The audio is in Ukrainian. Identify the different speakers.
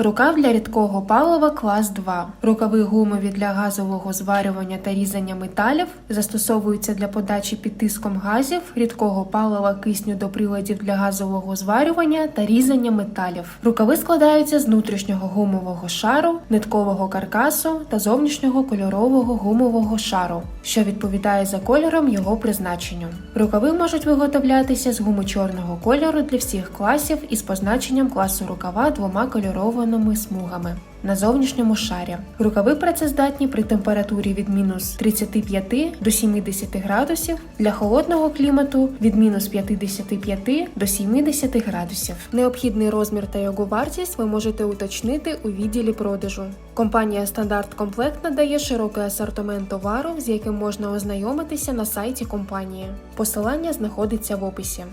Speaker 1: Рукав для рідкого палива клас 2. Рукави гумові для газового зварювання та різання металів застосовуються для подачі під тиском газів, рідкого палива кисню до приладів для газового зварювання та різання металів. Рукави складаються з внутрішнього гумового шару, ниткового каркасу та зовнішнього кольорового гумового шару, що відповідає за кольором його призначенню. Рукави можуть виготовлятися з гуми чорного кольору для всіх класів із позначенням класу рукава двома кольорованими смугами. На зовнішньому шарі рукави працездатні при температурі від мінус 35 до 70 градусів, для холодного клімату від мінус 55 до 70 градусів. Необхідний розмір та його вартість ви можете уточнити у відділі продажу. Компанія Стандарт Комплект надає широкий асортимент товару, з яким можна ознайомитися на сайті компанії. Посилання знаходиться в описі.